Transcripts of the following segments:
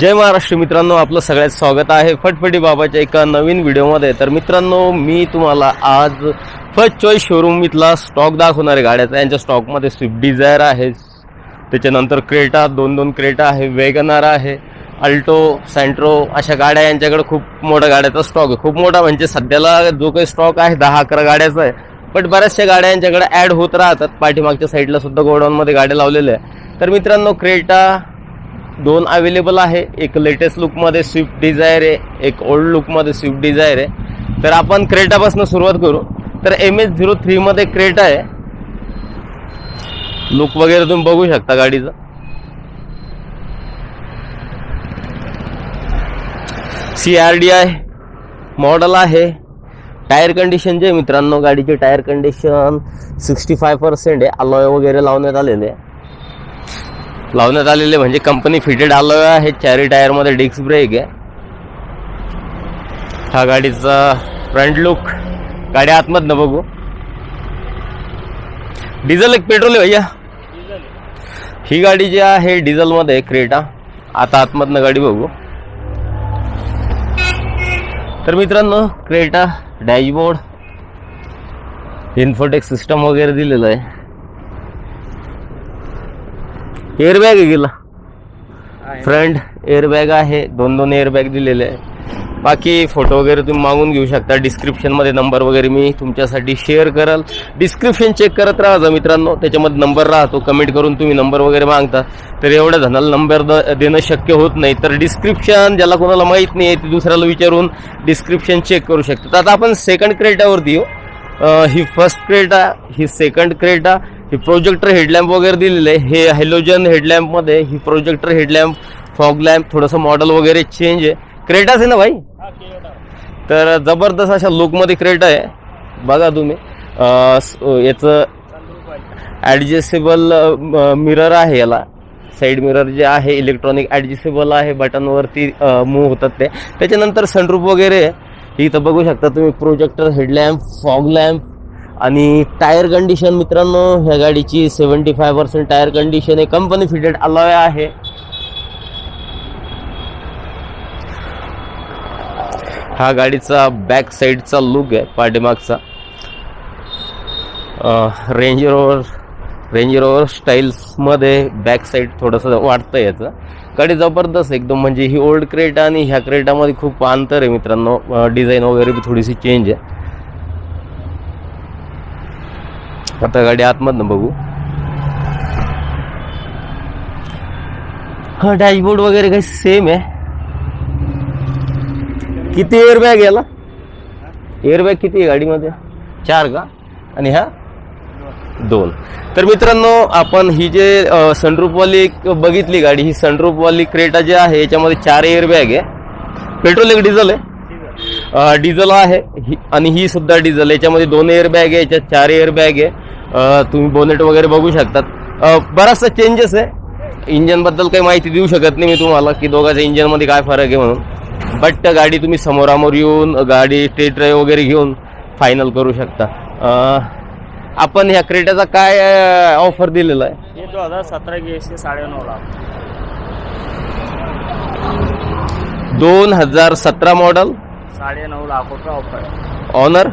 जय महाराष्ट्र मित्रांनो आपलं सगळ्यात स्वागत आहे फटफटी बाबाच्या एका नवीन व्हिडिओमध्ये. तर मित्रांनो मी तुम्हाला आज फर्स्ट चॉईस शोरूम इथला स्टॉक दाखवणार आहे गाड्याचा. यांच्या स्टॉकमध्ये स्विफ्ट डिझायर आहे. त्याच्यानंतर क्रेटा दोन दोन क्रेटा आहे वेगनार आहे अल्टो सँट्रो अशा गाड्या यांच्याकडे खूप मोठ्या गाड्याचा स्टॉक आहे. खूप मोठा म्हणजे सध्याला जो काही स्टॉक आहे दहा अकरा गाड्याचा आहे. पण बऱ्याचशा गाड्या यांच्याकडे ॲड होत राहतात. पाठीमागच्या साईडला सुद्धा गोडाऊनमध्ये गाड्या लावलेल्या आहे तर मित्रांनो क्रेटा दोन अवेलेबल आहे. एक लेटेस्ट लुकमध्ये स्विफ्ट डिझायर आहे एक ओल्ड लुकमध्ये स्विफ्ट डिझायर आहे. तर आपण क्रेटापासून सुरुवात करू. तर एम एच झिरो थ्रीमध्ये क्रेटा आहे. लुक वगैरे तुम्ही बघू शकता गाडीचं. सी आर डी आहे. मॉडल आहे. टायर कंडिशन जे मित्रांनो गाडीचे tyre condition sixty five percent आहे. अलॉय वगैरे लावण्यात आलेले आहे. लावण्यात आलेले म्हणजे कंपनी फिटेड आलं आहे. चारी टायरमध्ये डिस्क ब्रेक आहे. हा गाडीचा फ्रंट लुक गाडी आतमधनं बघू. डिझेल एक पेट्रोल आहे भैया. ही गाडी जी आहे डिझेलमध्ये आहे, क्रेटा आता आतमधनं गाडी बघू. तर मित्रांनो क्रेटा डॅशबोर्ड इन्फोटेक सिस्टम वगैरे दिलेलं आहे. एअरबॅग आहे गेला फ्रंट एअरबॅग आहे. दोन दोन एअरबॅग दिलेले आहे. बाकी फोटो वगैरे तुम्ही मागून घेऊ शकता. डिस्क्रिप्शनमध्ये नंबर वगैरे मी तुमच्यासाठी शेअर कराल. डिस्क्रिप्शन चेक करत राहा मित्रांनो. त्याच्यामध्ये नंबर राहतो. कमेंट करून तुम्ही नंबर वगैरे मागता. तर एवढ्या जणाला नंबर द देणं शक्य होत नाही. तर डिस्क्रिप्शन ज्याला कोणाला माहीत नाही आहे ते दुसऱ्याला विचारून डिस्क्रिप्शन चेक करू शकतात आता आपण सेकंड क्रेटावरती येऊ. ही फर्स्ट क्रेटा ही सेकंड क्रेटा ही प्रोजेक्टर हेडलॅम्प वगैरे दिलेलं आहे. हे हॅलोजन हेडलॅम्पमध्ये ही प्रोजेक्टर हेडलॅम्प फॉग लॅम्प थोडंसं मॉडेल वगैरे चेंज आहे. क्रेटाच आहे ना भाई? तर जबरदस्त अशा लुकमध्ये क्रेटा आहे. बघा तुम्ही. याचं ॲडजस्टेबल मिरर आहे याला. साईड मिरर जे आहे इलेक्ट्रॉनिक ॲडजस्टेबल आहे. बटनवरती मूव्ह होतात ते. त्याच्यानंतर सनरूप वगैरे. इथं बघू शकता तुम्ही प्रोजेक्टर हेडलॅम्प फॉग लॅम्प आणि टायर कंडिशन मित्रांनो ह्या गाडीची seventy five percent tyre condition आहे. कंपनी फिटेड अलॉय आहे. हा गाडीचा बॅक साईडचा लुक आहे पाठीमागचा. रेंज रोवर रेंज रोवर स्टाईल्समध्ये बॅक साईड थोडंसं वाटतं याचं. गाडी जबरदस्त एकदम म्हणजे ही ओल्ड क्रेटा आणि ह्या क्रेटामध्ये खूप अंतर आहे मित्रांनो. डिझाईन वगैरे थोडीशी चेंज आहे. आता गाडी आतमधनं बघू. हा डॅशबोर्ड वगैरे काही सेम आहे. किती एअरबॅग याला? एअरबॅग किती आहे गाडीमध्ये? चार का? आणि ह्या दोन. तर मित्रांनो आपण ही जे सनरूपवाली बघितली गाडी ही सनरूपवाली क्रेटा जी आहे याच्यामध्ये चार एअरबॅग आहे. पेट्रोल एक डिझेल आहे. डिझेल आहे ही आणि ही सुद्धा डिझेल याच्यामध्ये दोन एअरबॅग आहे याच्यात चार एअरबॅग आहे. तुम्ही बोनेट वगैरे बघू शकतात. बराचसा चेंजेस आहे. इंजनबद्दल काही माहिती देऊ शकत नाही मी तुम्हाला की दोघांच्या इंजनमध्ये काय फरक आहे म्हणून. बट गाडी तुम्ही समोरामोर येऊन गाडी टेट ड्राईव्ह वगैरे घेऊन फायनल करू शकता. आपण ह्या क्रेटाचा काय ऑफर दिलेला आहे? ये 2017 की एसी साढ़े नौ लाख. दोन हजार सतरा मॉडल साढ़े नौ लाख रुपये ऑफर ऑनर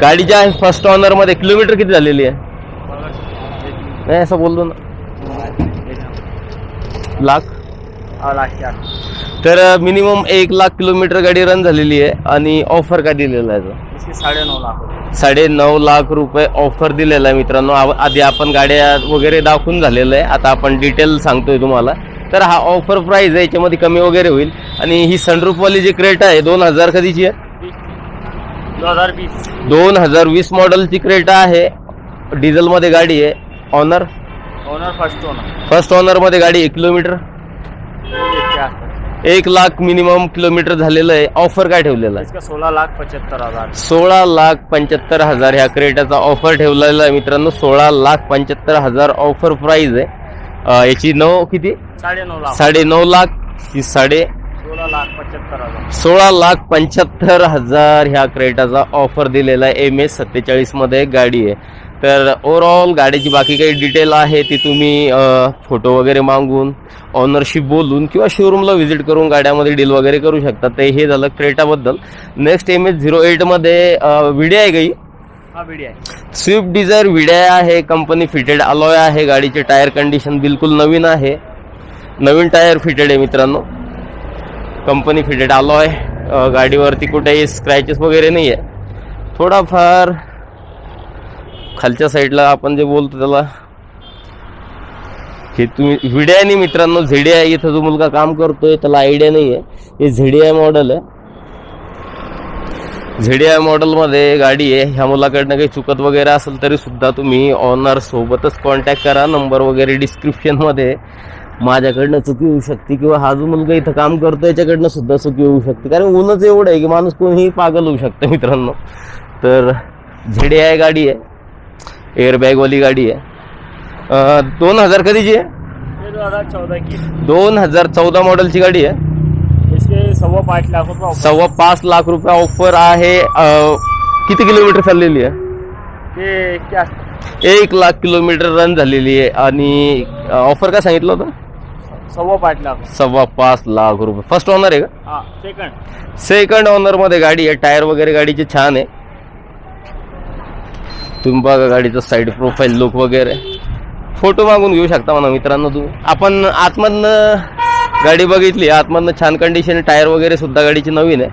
गाडीच्या आहे फर्स्ट ऑनरमध्ये किलोमीटर किती झालेली आहे? नाही असं बोलतो ना. लाख? तर मिनिमम एक लाख किलोमीटर गाडी रन झालेली आहे आणि ऑफर काय दिलेला आहे? तो? नऊ लाख साडे नऊ लाख रुपये ऑफर दिलेला आहे मित्रांनो. आधी आपण गाड्या वगैरे दाखवून झालेलं आहे. आता आपण डिटेल सांगतोय तुम्हाला. तर हा ऑफर प्राइस आहे याच्यामध्ये कमी वगैरे होईल. आणि ही सनरूफवाली जी क्रेट आहे दोन हजार कधीची आहे? हजार दोन हजार वीस मॉडेलची क्रेटा आहे. डिझेलमध्ये गाडी आहे. Owner owner first owner first ऑनरमध्ये गाडी आहे. किलोमीटर एक लाख मिनिमम किलोमीटर झालेलं आहे. ऑफर काय ठेवलेला आहे? इसका सोलह लाख पचहत्तर हजार. सोळा लाख पंच्याहत्तर हजार ह्या क्रेटाचा ऑफर ठेवलेला आहे मित्रांनो. सोळा लाख पंच्याहत्तर हजार ऑफर प्राइस आहे. अं, याची नऊ किती? साढ़े नौ लाख. साडे नऊ लाख. ही साडे लाख हजार. सोळा लाख पंच्याहत्तर हजार ह्या क्रेटाचा ऑफर दिलेला आहे. एम एस सत्तेचाळीसमध्ये गाडी आहे. तर ओव्हरऑल गाडीची बाकी काही डिटेल आहे ती तुम्ही फोटो वगैरे मागून ऑनरशिप बोलून किंवा शोरूमला व्हिजिट करून गाड्यामध्ये डील वगैरे करू शकता. ते हे झालं क्रेटाबद्दल. नेक्स्ट एम एच झिरो एटमध्ये व्हिडिओ आहे हा? आहे. स्विफ्ट डिझायर व्हिडिओ आहे. कंपनी फिटेड अलॉय आहे. गाडीचे टायर कंडिशन बिलकुल नवीन आहे. नवीन टायर फिटेड आहे मित्रांनो. कंपनी फिटेड आलो आहे गाडीवरती कुठेही स्क्रॅचेस वगैरे नाही आहे थोडाफार खालच्या साईडला आपण जे बोलतो त्याला हे तुम्ही व्हिडिओनी मित्रांनो झेडिया इथं जो मुलगा काम करतोय त्याला आयडिया नाही आहे हे झेडिया मॉडेल आहे. झेडिया मॉडेलमध्ये गाडी आहे. ह्या मुलाकडनं काही चुकत वगैरे असेल तरी सुद्धा तुम्ही ऑनर सोबतच कॉन्टॅक्ट करा. नंबर वगैरे डिस्क्रिप्शनमध्ये माझ्याकडनं चुकी होऊ शकते किंवा हा जो मुलगा इथं काम करतो याच्याकडनं सुद्धा चुकी होऊ शकते. कारण ऊनच एवढं आहे की माणूस कोणीही पागल होऊ शकतं मित्रांनो. तर झेडिया गाडी आहे. एअरबॅगवाली गाडी आहे. दोन हजार कधीची आहे? ये दो हजार चौदह की दोन हजार चौदा मॉडेलची गाडी आहे. इसके सव्वा पाच लाख रुपये. सव्वा पाच लाख रुपये ऑफर आहे. किती किलोमीटर चाललेली आहे? एक लाख. किलोमीटर रन झालेली आहे. आणि ऑफर काय सांगितलं होतं? सव्वा पाच लाख. सव्वा पाच लाख रुपये. फर्स्ट ऑनर आहे का? हा सेकंड सेकंड ऑनरमध्ये गाडी आहे. टायर वगैरे गाडीचे छान आहे. तुम्ही बघा गाडीचं साईड प्रोफाईल लुक वगैरे. फोटो मागून घेऊ शकता म्हणा मित्रांनो तुम्ही. आपण आतमधनं गाडी बघितली. आतमधनं छान कंडिशन टायर वगैरे सुद्धा गाडीची नवीन आहे.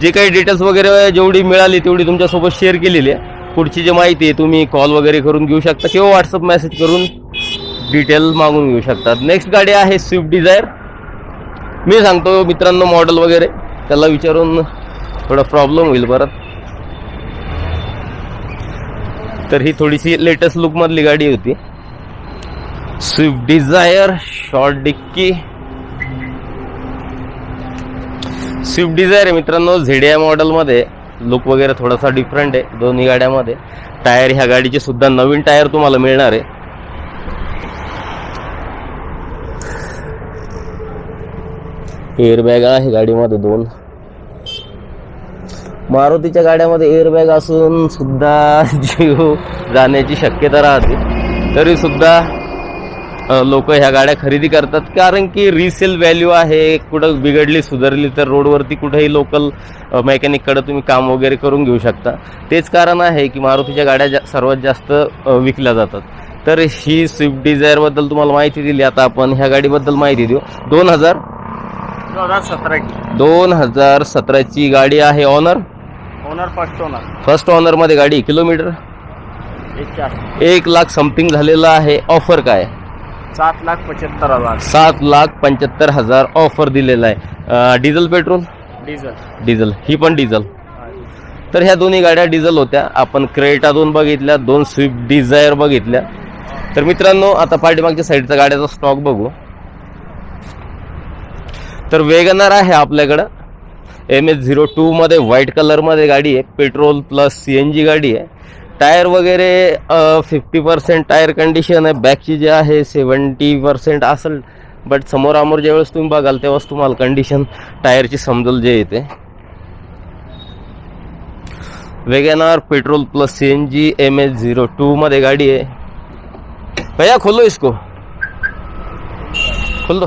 जे काही डिटेल्स वगैरे जेवढी मिळाली तेवढी तुमच्यासोबत शेअर केलेली आहे. पुढची जी माहिती आहे तुम्ही कॉल वगैरे करून घेऊ शकता. किंवा व्हॉट्सअप मेसेज करून डिटेल मागून घेऊ शकतात. नेक्स्ट गाडी आहे स्विफ्ट डिझायर मी सांगतो मित्रांनो मॉडेल वगैरे त्याला विचारून थोडा प्रॉब्लेम होईल परत. तर ही थोडीशी लेटेस्ट लुकमधली गाडी होती. Swift Dzire short dickey Swift Dzire आहे मित्रांनो झेडिया मॉडेलमध्ये लुक वगैरे थोडासा डिफरंट आहे दोन्ही गाड्यामध्ये. टायर ह्या गाडीचे सुद्धा नवीन टायर तुम्हाला मिळणार आहे. एअरबॅग आहे गाडीमध्ये दोन. मारुतीच्या गाड्यामध्ये एअरबॅग असून सुद्धा जीव जाण्याची शक्यता राहते. तरी सुद्धा लोक ह्या गाड्या खरेदी करतात. कारण की रिसेल व्हॅल्यू आहे कुठं बिघडली सुधारली तर रोडवरती कुठेही लोकल मेकॅनिककडे तुम्ही काम वगैरे करून घेऊ शकता. तेच कारण आहे की मारुतीच्या गाड्या जा सर्वात जास्त विकल्या जातात. तर ही स्विफ्ट डिझायरबद्दल तुम्हाला माहिती दिली. आता आपण ह्या गाडीबद्दल माहिती देऊ. दोन हजार दो हजार सतरा की दोन हजार सतराची गाडी आहे owner owner first owner first ऑनरमध्ये गाडी किलोमीटर? एक चार एक लाख समथिंग झालेलं आहे. ऑफर काय? सात लाख पचहत्तर हजार. सात लाख पंच्याहत्तर हजार ऑफर दिलेला आहे. डिझेल पेट्रोल डीजल डिझेल ही पण डिझेल तर ह्या दोन्ही गाड्या डिझेल होत्या. आपण क्रेटा दोन बघितल्या दोन स्विफ्ट डिझायर बघितल्या. तर मित्रांनो आता पाठीमागच्या साईडचा गाड्याचा स्टॉक बघू. तर वेगनर आहे आपल्याकडं. एम एच झिरो टूमध्ये व्हाईट कलरमध्ये गाडी आहे. Petrol plus C N G गाडी आहे. टायर वगैरे फिफ्टी पर्सेंट टायर कंडिशन आहे. बॅकची जे आहे सेवन्टी पर्सेंट असेल. बट समोरामोर ज्यावेळेस तुम्ही बघाल तेव्हाच तुम्हाला कंडिशन टायरची समजल जे येते. Wagon R petrol plus C N G M H zero टूमध्ये गाडी आहे. भैया खोलो इसको. खोल दो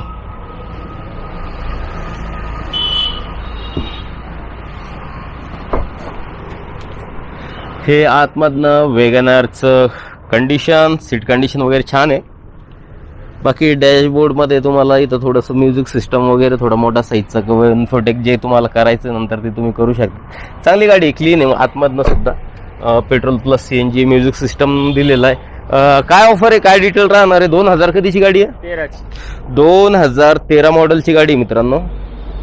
हे आतमधनं वेगनारचं कंडिशन सीट कंडिशन वगैरे छान आहे. बाकी डॅशबोर्डमध्ये तुम्हाला इथं थोडंसं म्युझिक सिस्टम वगैरे थोडा मोठा साईजचा किंवा इन्फोटेक जे तुम्हाला करायचं नंतर ते तुम्ही करू शकता. चांगली गाडी आहे क्लीन आहे आतमधनं सुद्धा. Petrol plus C N G music system दिलेलं आहे. काय ऑफर आहे? काय डिटेल राहणार आहे? दोन हजार कधीची गाडी आहे? दोन हजार तेरा मॉडेलची गाडी आहे मित्रांनो.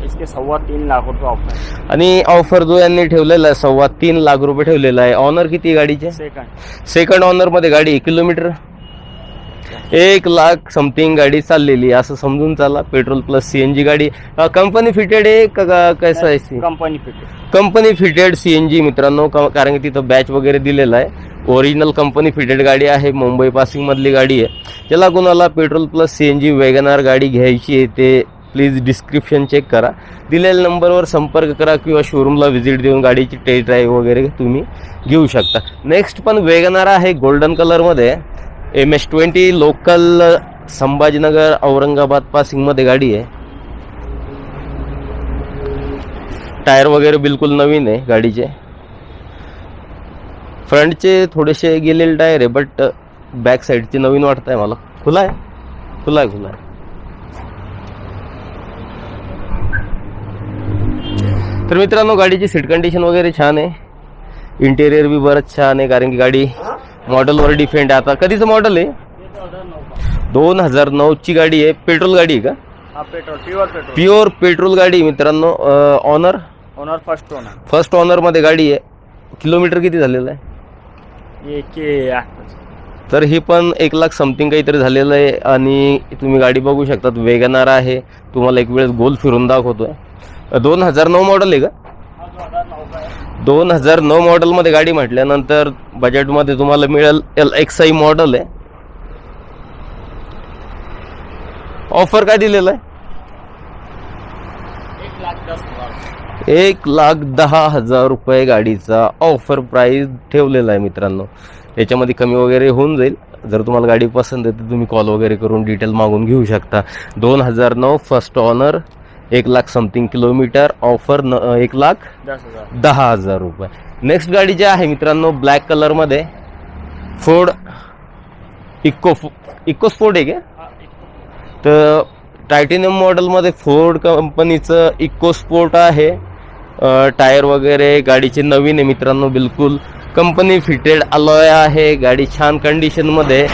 इसके सव्वा तीन लाख रुपये ऑफर आणि ऑफर जो यांनी ठेवलेला आहे सव्वा तीन लाख रुपये ठेवलेला आहे. ऑनर किती आहे गाडीचे? सेकंड सेकंड ऑनरमध्ये गाडी. किलोमीटर एक लाख समथिंग गाडी चाललेली आहे, असं समजून चाला. पेट्रोल प्लस सीएनजी गाडी. कंपनी फिटेड आहे का का- कसं आहे company fitted company fitted CNG मित्रांनो. क- कारण की तिथं बॅच वगैरे दिलेला आहे. ओरिजिनल कंपनी फिटेड गाडी आहे. मुंबई पासिंग मधली गाडी आहे. ज्याला कुणाला पेट्रोल प्लस सीएनजी वॅगनार गाडी घ्यायची आहे ते प्लीज डिस्क्रिप्शन चेक करा. दिलेल्या नंबरवर संपर्क करा किंवा शोरूमला व्हिजिट देऊन गाडीची टेस्ट ड्राईव्ह वगैरे तुम्ही घेऊ शकता. नेक्स्ट पण वेगनार आहे गोल्डन कलरमध्ये M S twenty local Sambhajinagar Aurangabad पासिंगमध्ये गाडी आहे. टायर वगैरे बिलकुल नवीन आहे गाडीचे. फ्रंटचे थोडेसे गेलेले टायर आहे बट बॅक साईडचे नवीन वाटत आहे मला. खुला आहे? खुला आहे खुला आहे. तर मित्रांनो गाडीची सीट कंडिशन वगैरे छान आहे. इंटेरियर बी बरंच छान आहे कारण की गाडी मॉडेलवर डिफेंड आहे. आता कधीचं मॉडेल आहे? दोन हजार नऊची गाडी आहे. पेट्रोल गाडी आहे का? हा petrol pure petrol pure petrol गाडी मित्रांनो. Owner owner first owner first ऑनरमध्ये गाडी आहे. किलोमीटर किती झालेलं आहे? तर ही पण एक लाख समथिंग काहीतरी झालेलं आहे. आणि तुम्ही गाडी बघू शकतात. वेगनार आहे. तुम्हाला एक वेळेस गोल फिरून दाखवतोय. दोन हजार नऊ मॉडेल आहे का? दोन हजार नऊ मॉडेलमध्ये गाडी म्हटल्यानंतर बजेटमध्ये तुम्हाला मिळेल एल एक्स आय मॉडल आहे. ऑफर काय दिलेलं आहे? एक लाख एक लाख दहा हजार रुपये गाडीचा ऑफर प्राईस ठेवलेला आहे मित्रांनो. याच्यामध्ये कमी वगैरे होऊन जाईल. जर तुम्हाला गाडी पसंत आहे तर तुम्ही कॉल वगैरे करून डिटेल मागून घेऊ शकता. दोन हजार नऊ फर्स्ट ऑनर एक लाख समथिंग किलोमीटर ऑफर न एक लाख दहा हजार रुपये. नेक्स्ट गाडी जी आहे मित्रांनो ब्लॅक कलरमध्ये फोर्ड इको इको स्पोर्ट आहे का? तर टायटेनियम मॉडेलमध्ये फोर्ड कंपनीचं इको स्पोर्ट आहे. टायर वगैरे गाडीचे नवीन आहे मित्रांनो बिलकुल. कंपनी फिटेड अलॉय आहे गाडी छान कंडिशनमध्ये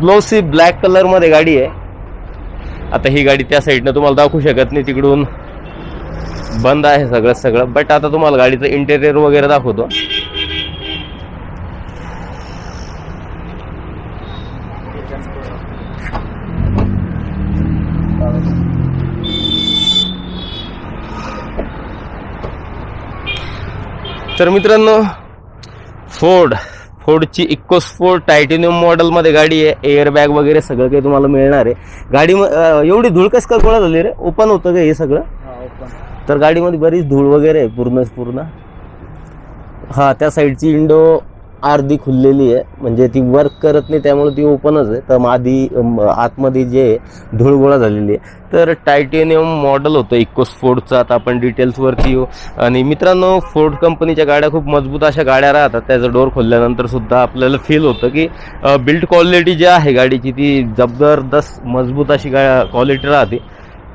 ग्लोसी ब्लॅक कलरमध्ये गाडी आहे. आता ही गाडी त्या साईडनं तुम्हाला दाखवू शकत नाही तिकडून बंद आहे सगळं सगळं. बट आता तुम्हाला गाडीचं इंटेरियर वगैरे दाखवतो. तर मित्रांनो फोर्ड फोर्डची इको स्पोर्ट टायटेनियम मॉडेलमध्ये गाडी आहे. एअर बॅग वगैरे सगळं काही तुम्हाला मिळणार आहे. गाडी एवढी धूळ कस का गोळा झाली रे? ओपन होतं का हे सगळं? हा ओपन. तर गाडीमध्ये बरीच धूळ वगैरे आहे पूर्णच पूर्ण. हा त्या साईडची विंडो अर्धी खुललेली आहे. म्हणजे ती वर्क करत नाही त्यामुळे ती ओपनच आहे. तर आधी आतमध्ये जे आहे, धूळ गोळा झालेली आहे. तर टायटेनियम मॉडेल होतं इकोस स्पोर्टचं आता आपण डिटेल्सवरती येऊ. आणि मित्रांनो फोर्ड कंपनीच्या गाड्या खूप मजबूत अशा गाड्या राहतात. त्याचं डोर खोलल्यानंतर सुद्धा आपल्याला फील होतं की बिल्ड क्वालिटी जी आहे गाडीची ती जबरदस्त मजबूत अशी गा क्वालिटी राहते.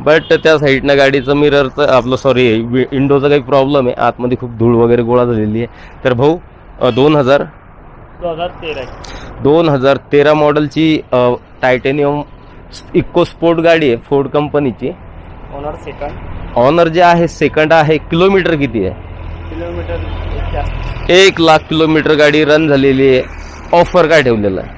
बट त्या साईडनं गाडीचं मिररचं आपलं सॉरी विंडोचा काही प्रॉब्लेम आहे. आतमध्ये खूप धूळ वगैरे गोळा झालेली आहे. तर भाऊ दोन हजार दो हजार तेरह दोन हजार तेरा मॉडेलची टायटेनियम इको स्पोर्ट गाडी आहे फोर्ड कंपनीची ओनर सेकंड ऑनर जे आहे सेकंड आहे किलोमीटर किती आहे? किलोमीटर एक लाख किलोमीटर गाडी रन झालेली आहे. ऑफर काय ठेवलेलं आहे?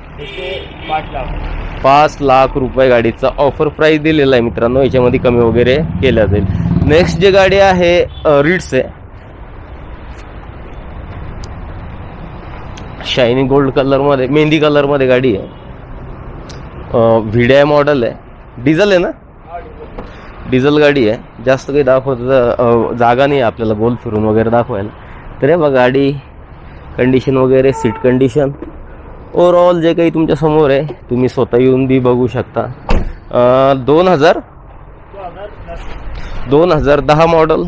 पाच लाख. रुपये गाडीचा ऑफर प्राईस दिलेला आहे मित्रांनो. याच्यामध्ये कमी वगैरे केल्या जाईल. नेक्स्ट जे गाडी आहे रिट्स आहे. शायनिंग गोल्ड कलरमध्ये मेहंदी कलरमध्ये गाडी आहे. व्हिडिआय मॉडेल आहे. डिझेल आहे ना? डिझेल गाडी आहे. जास्त काही दाखवत जागा नाही आपल्याला गोल फिरून वगैरे दाखवायला. तर हे बघा गाडी कंडिशन वगैरे सीट कंडिशन ओव्हरऑल जे काही तुमच्यासमोर आहे तुम्ही स्वतः येऊन बी बघू शकता. दोन हजार? दोन हजार दहा मॉडल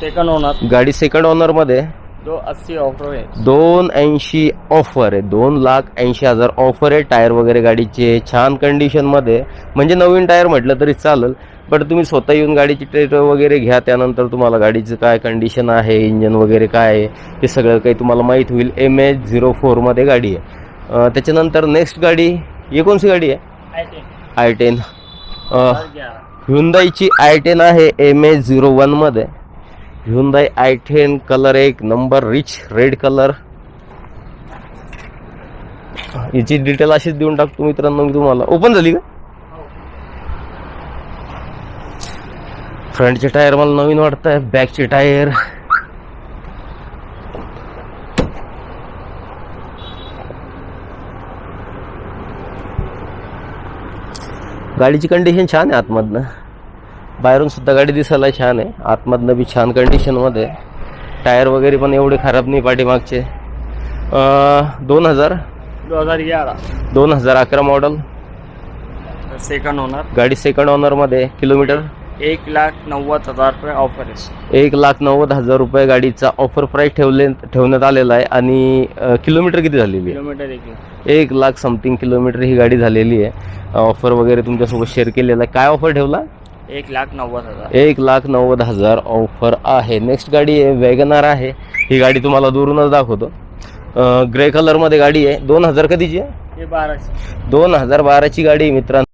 सेकंड ओनर गाडी सेकंड ऑनरमध्ये आहे. दो अस्सी ऑफर दोन ऐंशी ऑफर आहे दोन लाख ऐंशी हजार ऑफर आहे टायर वगैरे गाडीचे छान कंडिशनमध्ये म्हणजे नवीन टायर म्हटलं तरी चालेल. बट तुम्ही स्वतः येऊन गाडीची टेस्ट वगैरे घ्या. त्यानंतर तुम्हाला गाडीचं काय कंडिशन आहे? इंजन वगैरे काय आहे? हे सगळं काही तुम्हाला माहीत होईल. एम एच झिरो फोरमध्ये गाडी आहे. त्याच्यानंतर नेक्स्ट गाडी ही कोणती गाडी आहे? आय टेन ह्युंदाईची आय टेन आहे एम एच झिरो वनमध्ये ह्युंदाई आय टेन कलर एक नंबर रिच रेड कलर याची डिटेल अशीच देऊन टाकतो मित्रांनो मी तुम्हाला. ओपन झाली का? फ्रंटचे टायर मला नवीन वाटत आहे बॅकचे टायर गाडीची कंडिशन छान आहे आतमधनं. बाहेरून सुद्धा गाडी दिसायला छान आहे. आतमधनं बी छान कंडिशनमध्ये. टायर वगैरे पण एवढे खराब नाही पाठीमागचे. दोन हजार. दो हजार ग्यारह दोन हजार अकरा मॉडल सेकंड ओनर गाडी सेकंड ओनरमध्ये किलोमीटर एक लाख नव्वद हजार रुपये ऑफर आहे एक लाख नव्वद हजार रुपये गाडीचा ऑफर प्राईस ठेवले ठेवण्यात आलेला आहे. आणि किलोमीटर किती झालेली आहे? किलोमीटर एक एक लाख समथिंग किलोमीटर ही गाडी झालेली आहे. ऑफर वगैरे तुमच्यासोबत शेअर केलेला आहे. काय ऑफर ठेवला? एक लाख नव्वद हजार. एक लाख नव्वद हजार ऑफर आहे. नेक्स्ट गाडी आहे वॅगनार आहे. ही गाडी तुम्हाला दुरूनच दाखवतो. ग्रे कलरमध्ये गाडी आहे. दोन हजार कधीची आहे? हे बाराशे दोन हजार बाराची गाडी आहे मित्रांनो.